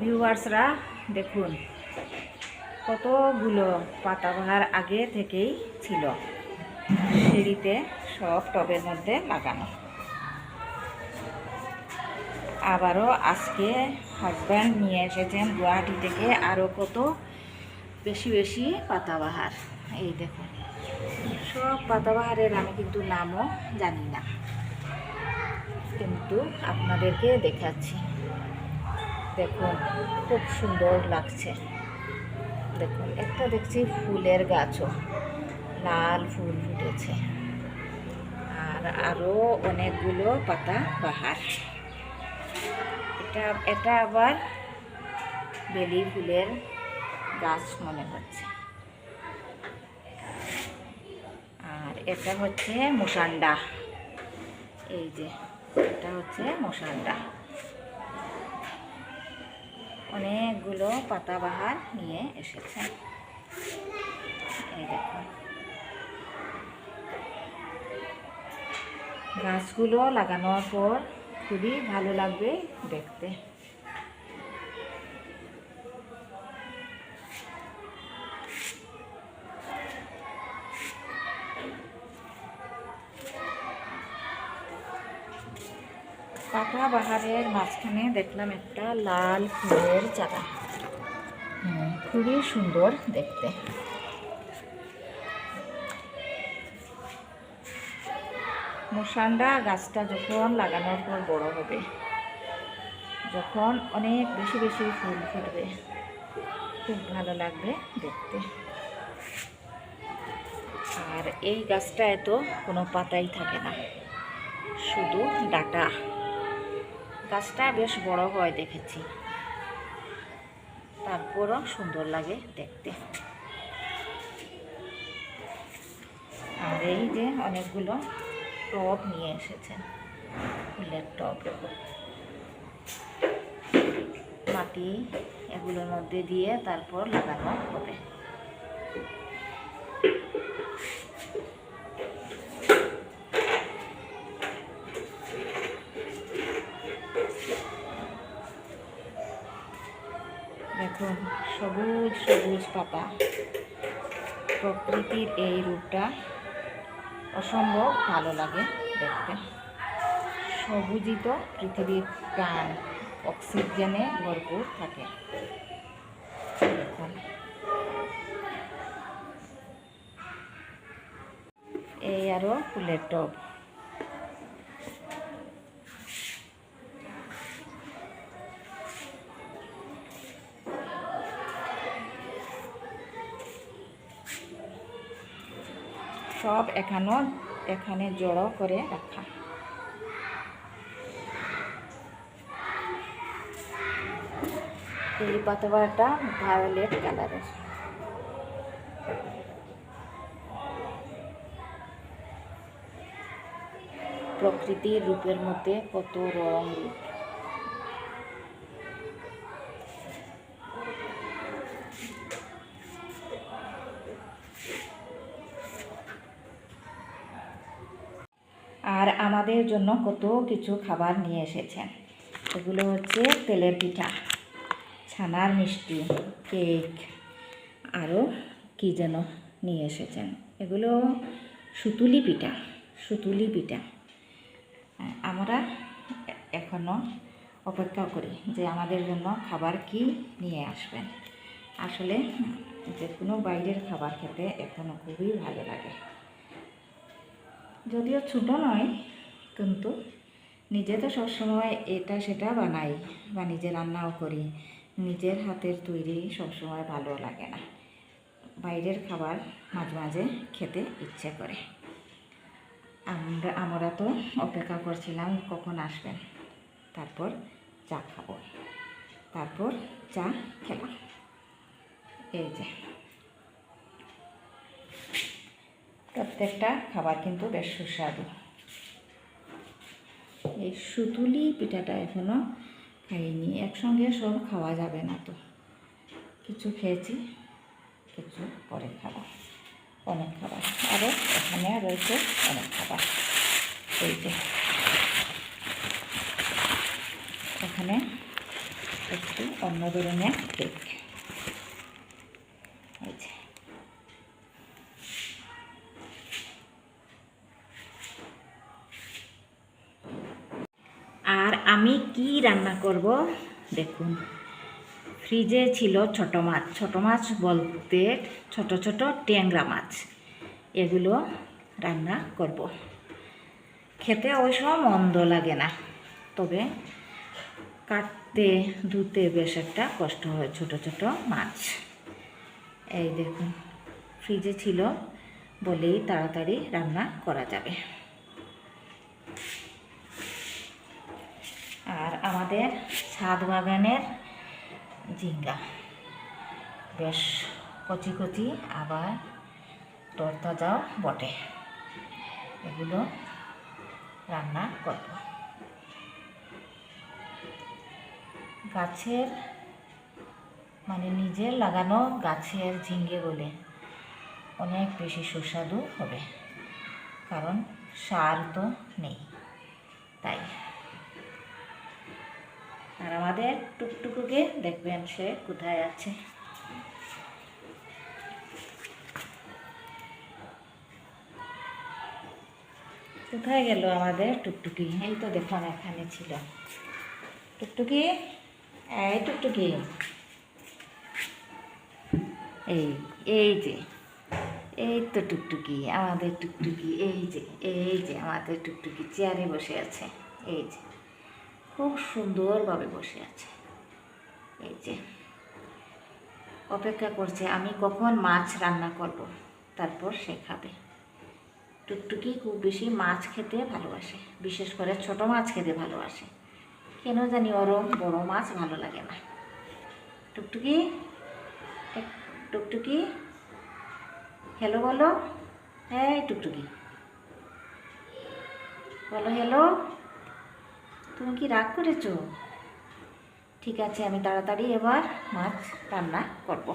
ভিউয়ার্সরা দেখুন, কতগুলো পাতাবাহার আগে থেকেই ছিল। সিঁড়িতে সব টবের মধ্যে লাগানো। আবারও আজকে হাজব্যান্ড নিয়ে এসেছেন গুয়াহাটি থেকে আরও কত বেশি বেশি পাতাবাহার। এই দেখুন, সব পাতাবাহারের আমি কিন্তু নামও জানি না, কিন্তু আপনাদেরকে দেখাচ্ছি। দেখুন, খুব সুন্দর লাগছে। দেখুন, একটা দেখছি ফুলের গাছও, লাল ফুল ফুটেছে। আর আরও অনেকগুলো পাতা বাহার এটা এটা আবার বেলি ফুলের গাছ মনে হচ্ছে। আর এটা হচ্ছে মুসান্ডা। এই যে, এটা হচ্ছে মুসান্ডা। অনেকগুলো পাতাবাহার নিয়ে এসেছে। এই দেখুন। গাছগুলো লাগানোর পর খুবই ভালো লাগবে দেখতে। পাতা বাহারের মাঝখানে দেখলাম একটা লাল ফুলের চারা। খুবই সুন্দর দেখতে। মুসান্ডা গাছটা যখন লাগানোর পর বড় হবে, যখন অনেক বেশি বেশি ফুল ফুটবে, খুব ভালো লাগবে দেখতে। আর এই গাছটা এত কোনো পাতাই থাকে না, শুধু ডাটা। গাছটা বেশ বড় হয় দেখেছি। তারপরও সুন্দর লাগে দেখতে। আর এই যে অনেকগুলো টব নিয়ে এসেছেন ফুলের টব মাটি এগুলোর মধ্যে দিয়ে তারপর লাগানো হবে। দেখুন সবুজ সবুজ পাতা। প্রকৃতির এই রূপটা অসম্ভব ভালো লাগে দেখতে। সবুজই তো পৃথিবীর প্রাণ অক্সিজেনে ভরপুর থাকে। এই আরও ফুলের টব। সব এখানেও এখানে জড়ো করে রাখা। এই পাতাবাটা ভায়োলেট কালারের। প্রকৃতির রূপের মধ্যে কত রং রূপ আর আমাদের জন্য কত কিছু খাবার নিয়ে এসেছেন? এগুলো হচ্ছে তেলের পিঠা, ছানার মিষ্টি, কেক আরও কী যেন নিয়ে এসেছেন। এগুলো সুতুলি পিঠা সুতুলি পিঠা। আমরা এখনও অপেক্ষা করি যে আমাদের জন্য খাবার কি নিয়ে আসবেন। আসলে যে কোনো বাইরের খাবার খেতে এখনও খুবই ভালো লাগে। যদিও ছোটো নয়, কিন্তু নিজে তো সবসময় এটা সেটা বানাই বা নিজে রান্নাও করি। নিজের হাতের তৈরি সবসময় ভালো লাগে না। বাইরের খাবার মাঝে মাঝে খেতে ইচ্ছে করে। আমরা আমরা তো অপেক্ষা করছিলাম কখন আসবেন। তারপর চা খাব। তারপর চা খেলাম। এই যে। প্রত্যেকটা খাবার কিন্তু বেশ সুস্বাদু। এই সুতুলি পিঠাটা এখনও খাইনি, একসঙ্গে সব খাওয়া যাবে না তো। কিছু খেয়েছি, কিছু পরে খাব। অনেক খাবার। আরও এখানে রয়েছে অনেক খাবার। এই যে। এখানে একটু অন্য ধরনের কেক এই যে আর আমি কি রান্না করব? দেখুন, ফ্রিজে ছিল ছোট মাছ। ছোট মাছ বলতে ছোট ছোট ট্যাংরা মাছ। এগুলো রান্না করব। খেতে অবশ্য মন্দ লাগে না, তবে কাটতে, ধুতে বেশ একটা কষ্ট হয় ছোট ছোট মাছ। এই দেখুন, ফ্রিজে ছিল বলেই তাড়াতাড়ি রান্না করা যাবে আর আমাদের ছাদ বাগানের ঝিঙ্গা। বেশ কচি কচি আবার তরতাজাও বটে। এগুলো রান্না করব। গাছের মানে নিজের লাগানো গাছের ঝিঙ্গে বলে অনেক বেশি সুস্বাদু হবে, কারণ সার তো নেই। আমাদের টুকটুকুকে দেখবেন সে কোথায় আছে। কোথায় গেল আমাদের টুকটুকি? এই তো দেখুন এখানে ছিল। টুকটুকি? এই টুকটুকি। এই এই যে, এই তো টুকটুকি, আমাদের টুকটুকি, এই যে এই যে, আমাদের টুকটুকি, চেয়ারে বসে আছে। এই যে। খুব সুন্দরভাবে বসে আছে। এই যে, অপেক্ষা করছে, আমি কখন মাছ রান্না করব? তারপর সে খাবে। টুকটুকি খুব বেশি মাছ খেতে ভালোবাসে, বিশেষ করে ছোট মাছ খেতে ভালোবাসে। কেন জানি ওরও বড় মাছ ভালো লাগে না। টুকটুকি টুকটুকি হ্যালো বলো। হ্যাঁ টুকটুকি। বলো হ্যালো তুমি কি রাগ করেছ? ঠিক আছে আমি তাড়াতাড়ি এবার মাছ রান্না করব।